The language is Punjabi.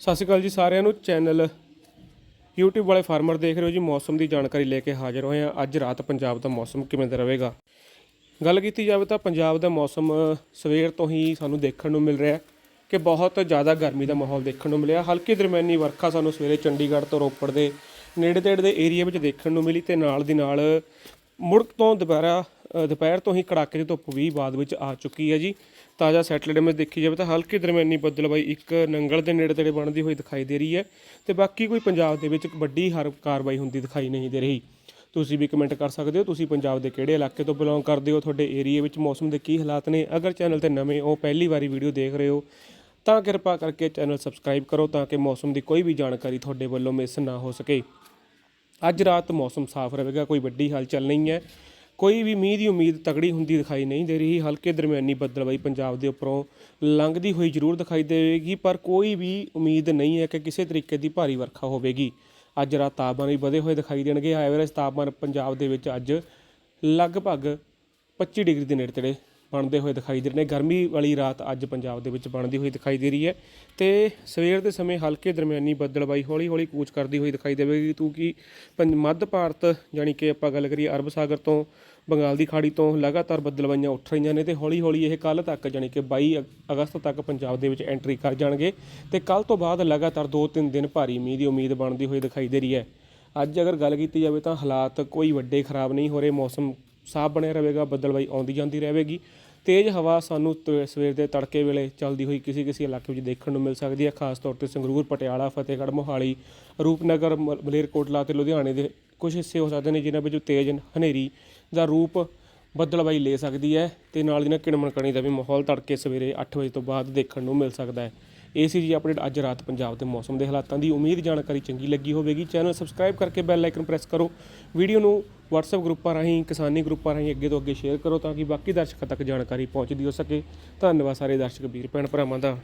ਸਤਿ ਸ਼੍ਰੀ ਅਕਾਲ ਜੀ ਸਾਰਿਆਂ ਨੂੰ। ਚੈਨਲ YouTube ਵਾਲੇ ਫਾਰਮਰ ਦੇਖ ਰਹੇ ਹੋ ਜੀ, ਮੌਸਮ ਦੀ ਜਾਣਕਾਰੀ ਲੈ ਕੇ ਹਾਜ਼ਰ ਹੋਏ ਹਾਂ। ਅੱਜ ਰਾਤ ਪੰਜਾਬ ਦਾ ਮੌਸਮ ਕਿਵੇਂ ਦਾ ਰਹੇਗਾ? ਗੱਲ ਕੀਤੀ ਜਾਵੇ ਤਾਂ ਪੰਜਾਬ ਦਾ ਮੌਸਮ ਸਵੇਰ ਤੋਂ ਹੀ ਸਾਨੂੰ ਦੇਖਣ ਨੂੰ ਮਿਲ ਰਿਹਾ ਹੈ ਕਿ ਬਹੁਤ ਜ਼ਿਆਦਾ ਗਰਮੀ ਦਾ ਮਾਹੌਲ ਦੇਖਣ ਨੂੰ ਮਿਲਿਆ। ਹਲਕੀ ਦਰਮਿਆਨੀ ਵਰਖਾ ਸਾਨੂੰ ਸਵੇਰੇ ਚੰਡੀਗੜ੍ਹ ਤੋਂ ਰੋਪੜ ਦੇ ਨੇੜੇ ਤੇੜੇ ਦੇ ਏਰੀਆ ਵਿੱਚ ਦੇਖਣ ਨੂੰ ਮਿਲੀ ਤੇ ਨਾਲ ਦੀ ਨਾਲ ਮੁੜ ਤੋਂ ਦੁਪਹਿਰਾ ਦੁਪਹਿਰ ਤੋਂ ਹੀ ਕੜਾਕੇ ਦੀ ਧੁੱਪ ਵੀ ਬਾਅਦ ਵਿੱਚ ਆ ਚੁੱਕੀ ਹੈ ਜੀ। ਤਾਜ਼ਾ ਸੈਟਲਡ ਵਿੱਚ ਦੇਖੀ ਜਾਵੇ ਤਾਂ ਹਲਕੀ ਦਰਮਿਆਨੀ ਬੱਦਲਬਾਈ ਇੱਕ ਨੰਗਲ ਦੇ ਨੇੜੇ ਤੇੜੇ ਬਣਦੀ ਹੋਈ ਦਿਖਾਈ ਦੇ ਰਹੀ ਹੈ ਤੇ ਬਾਕੀ ਕੋਈ ਪੰਜਾਬ ਦੇ ਵਿੱਚ ਵੱਡੀ ਹਰ ਕਾਰਵਾਈ ਹੁੰਦੀ ਦਿਖਾਈ ਨਹੀਂ ਦੇ ਰਹੀ। ਤੁਸੀਂ ਵੀ ਕਮੈਂਟ ਕਰ ਸਕਦੇ ਹੋ, ਤੁਸੀਂ ਪੰਜਾਬ ਦੇ ਕਿਹੜੇ ਇਲਾਕੇ ਤੋਂ ਬਿਲੋਂਗ ਕਰਦੇ ਹੋ, ਤੁਹਾਡੇ ਏਰੀਆ ਵਿੱਚ ਮੌਸਮ ਦੇ ਕੀ ਹਾਲਾਤ ਨੇ? ਅਗਰ ਚੈਨਲ ਤੇ ਨਵੇਂ ਹੋ, ਪਹਿਲੀ ਵਾਰੀ ਵੀਡੀਓ ਦੇਖ ਰਹੇ ਹੋ, ਤਾਂ ਕਿਰਪਾ ਕਰਕੇ ਚੈਨਲ ਸਬਸਕ੍ਰਾਈਬ ਕਰੋ ਤਾਂ ਕਿ ਮੌਸਮ ਦੀ ਕੋਈ ਵੀ ਜਾਣਕਾਰੀ ਤੁਹਾਡੇ ਵੱਲੋਂ ਮਿਸ ਨਾ ਹੋ ਸਕੇ। ਅੱਜ ਰਾਤ ਮੌਸਮ ਸਾਫ਼ ਰਹੇਗਾ, ਕੋਈ ਵੱਡੀ ਹਲਚਲ ਨਹੀਂ ਹੈ। ਕੋਈ ਵੀ ਮੀਂਹ ਦੀ ਉਮੀਦ ਤਗੜੀ ਹੁੰਦੀ ਦਿਖਾਈ ਨਹੀਂ ਦੇ ਰਹੀ। ਹਲਕੇ ਦਰਮਿਆਨੀ ਬੱਦਲਬਾਈ ਪੰਜਾਬ ਦੇ ਉੱਪਰੋਂ ਲੰਘਦੀ ਹੋਈ ਜ਼ਰੂਰ ਦਿਖਾਈ ਦੇਵੇਗੀ, ਪਰ ਕੋਈ ਵੀ ਉਮੀਦ ਨਹੀਂ ਹੈ ਕਿ ਕਿਸੇ ਤਰੀਕੇ ਦੀ ਭਾਰੀ ਵਰਖਾ ਹੋਵੇਗੀ। ਅੱਜ ਰਾਤ ਤਾਪਮਾਨ ਵੀ ਵਧੇ ਹੋਏ ਦਿਖਾਈ ਦੇਣਗੇ। ਐਵਰੇਜ ਤਾਪਮਾਨ ਪੰਜਾਬ ਦੇ ਵਿੱਚ ਅੱਜ ਲਗਭਗ 25 ਡਿਗਰੀ ਦੇ ਨੇੜੇ ਤੇੜੇ ਬਣਦੇ ਹੋਏ ਦਿਖਾਈ ਦੇ ਰਹੇ ਨੇ। ਗਰਮੀ ਵਾਲੀ ਰਾਤ ਅੱਜ ਪੰਜਾਬ ਦੇ ਵਿੱਚ ਬਣਦੀ ਹੋਈ ਦਿਖਾਈ ਦੇ ਰਹੀ ਹੈ। ਤੇ ਸਵੇਰ ਦੇ ਸਮੇਂ ਹਲਕੇ ਦਰਮਿਆਨੀ ਬੱਦਲਬਾਈ ਹੌਲੀ ਹੌਲੀ ਕੂਚ ਕਰਦੀ ਹੋਈ ਦਿਖਾਈ ਦੇਵੇਗੀ। ਤੂੰ ਕਿ ਮੱਧ ਭਾਰਤ ਜਾਨੀ ਕਿ ਆਪਾਂ ਗੱਲ ਕਰੀਏ ਅਰਬ ਸਾਗਰ ਤੋਂ, ਬੰਗਾਲ ਦੀ ਖਾੜੀ ਤੋਂ ਲਗਾਤਾਰ ਬੱਦਲਬਾਈਆਂ ਉੱਠ ਰਹੀਆਂ ਨੇ ਤੇ ਹੌਲੀ ਹੌਲੀ ਇਹ ਕੱਲ ਤੱਕ ਜਾਨੀ ਕਿ 22 ਅਗ- ਅਗਸਤ ਤੱਕ ਪੰਜਾਬ ਦੇ ਵਿੱਚ ਐਂਟਰੀ ਕਰ ਜਾਣਗੇ। ਤੇ ਕੱਲ ਤੋਂ ਬਾਅਦ ਲਗਾਤਾਰ 2-3 ਦਿਨ ਭਾਰੀ ਮੀਂਹ ਦੀ ਉਮੀਦ ਬਣਦੀ ਹੋਈ ਦਿਖਾਈ ਦੇ ਰਹੀ ਹੈ। ਅੱਜ ਅਗਰ ਗੱਲ ਕੀਤੀ ਜਾਵੇ ਤਾਂ ਹਾਲਾਤ ਕੋਈ ਵੱਡੇ ਖਰਾਬ ਨਹੀਂ ਹੋ ਰਹੇ। ਮੌਸਮ ਸਾਫ਼ ਬਣਿਆ ਰਹੇਗਾ ਬੱਦਲਬਾਈ ਆਉਂਦੀ ਜਾਂਦੀ ਰਹੇਗੀ। ਤੇਜ਼ ਹਵਾ ਸਾਨੂੰ ਤ- ਸਵੇਰ ਦੇ ਤੜਕੇ ਵੇਲੇ ਚੱਲਦੀ ਹੋਈ ਕਿਸੇ ਕਿਸੇ ਇਲਾਕੇ ਵਿੱਚ ਦੇਖਣ ਨੂੰ ਮਿਲ ਸਕਦੀ ਹੈ, ਖਾਸ ਤੌਰ ਤੇ ਸੰਗਰੂਰ, ਪਟਿਆਲਾ, ਫਤਿਹਗੜ੍ਹ, ਮੋਹਾਲੀ, ਰੂਪਨਗਰ, ਮ- ਮਲੇਰਕੋਟਲਾ ਤੇ ਲੁਧਿਆਣੇ ਦੇ ਕੁਝ ਹਿੱਸੇ ਹੋ ਸਕਦੇ ਨੇ ਜਿਨ੍ਹਾਂ ਵਿੱਚ ਤੇਜ਼ ਹਨੇਰੀ ਦਾ ਰੂਪ ਬੱਦਲਬਾਈ ਲੈ ਸਕਦੀ ਹੈ ਤੇ ਨਾਲ ਦੀ ਨਾਲ ਕਿਣਮਣਕਣੀ ਦਾ ਵੀ ਮਾਹੌਲ ਤੜਕੇ ਸਵੇਰੇ 8 ਵਜੇ ਤੋਂ ਬਾਅਦ ਦੇਖਣ ਨੂੰ ਮਿਲ ਸਕਦਾ ਹੈ। ਇਹ ਸੀ ਜੀ ਅਪਡੇਟ ਅੱਜ ਰਾਤ ਪੰਜਾਬ ਦੇ ਮੌਸਮ ਦੇ ਹਾਲਾਤਾਂ ਦੀ। ਉਮੀਦ ਜਾਣਕਾਰੀ ਚੰਗੀ ਲੱਗੀ ਹੋਵੇਗੀ। ਚੈਨਲ ਸਬਸਕ੍ਰਾਈਬ ਕਰਕੇ ਬੈਲ ਆਈਕਨ ਪ੍ਰੈਸ ਕਰੋ। ਵੀਡੀਓ ਨੂੰ WhatsApp ਗਰੁੱਪਾਂ ਰਾਹੀਂ, ਕਿਸਾਨੀ ਗਰੁੱਪਾਂ ਰਾਹੀਂ ਅੱਗੇ ਤੋਂ ਅੱਗੇ ਸ਼ੇਅਰ ਕਰੋ ਤਾਂ ਕਿ ਬਾਕੀ ਦਰਸ਼ਕਾਂ ਤੱਕ ਜਾਣਕਾਰੀ ਪਹੁੰਚਦੀ ਹੋ ਸਕੇ। ਧੰਨਵਾਦ ਸਾਰੇ ਦਰਸ਼ਕ ਵੀਰ, ਭੈਣ ਭਰਾਵਾਂ ਦਾ।